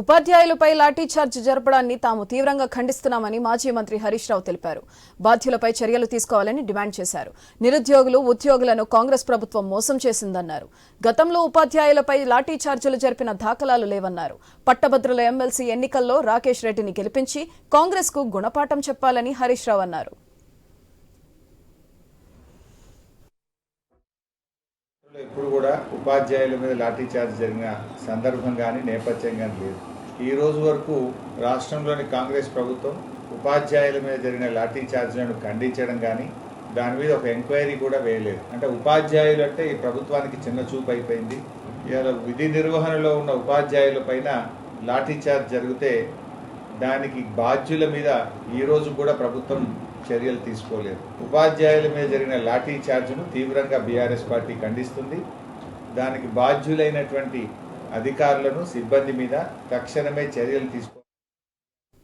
ఉపాధ్యాయులపై లాఠీచార్జ్ జరపడాన్ని తాము తీవ్రంగా ఖండిస్తున్నామని మాజీ మంత్రి హరీష్ రావు తెలిపారు. బాధ్యులపై చర్యలు తీసుకోవాలని డిమాండ్ చేశారు. నిరుద్యోగులు ఉద్యోగులను కాంగ్రెస్ ప్రభుత్వం మోసం చేసిందన్నారు. గతంలో ఉపాధ్యాయులపై లాఠీచార్జీలు జరిపిన దాఖలాలు లేవన్నారు. పట్టభద్రుల ఎమ్మెల్సీ ఎన్నికల్లో రాకేష్ రెడ్డిని గెలిపించి కాంగ్రెస్కు గుణపాఠం చెప్పాలని హరీష్ రావు అన్నారు. ఎప్పుడు కూడా ఉపాధ్యాయుల మీద లాఠీ చార్జ్ జరిగిన సందర్భం కానీ నేపథ్యం కానీ లేదు. ఈ రోజు వరకు రాష్ట్రంలోని కాంగ్రెస్ ప్రభుత్వం ఉపాధ్యాయుల మీద జరిగిన లాఠీ చార్జ్లను ఖండించడం కానీ దాని మీద ఒక ఎంక్వైరీ కూడా వేయలేదు. అంటే ఉపాధ్యాయులు అంటే ఈ ప్రభుత్వానికి చిన్న చూపు అయిపోయింది. ఇవాళ విధి నిర్వహణలో ఉన్న ఉపాధ్యాయుల పైన లాఠీచార్జ్ జరిగితే దానికి బాధ్యుల మీద ఈ రోజు కూడా ప్రభుత్వం చర్యలు తీసుకోలేదు. ఉపాధ్యాయుల మీద జరిగిన లాఠీ చార్జ్ను తీవ్రంగా బీఆర్ఎస్ పార్టీ ఖండిస్తుంది. దానికి బాధ్యులైనటువంటి అధికారులను సిబ్బంది మీద తక్షణమే చర్యలు తీసుకో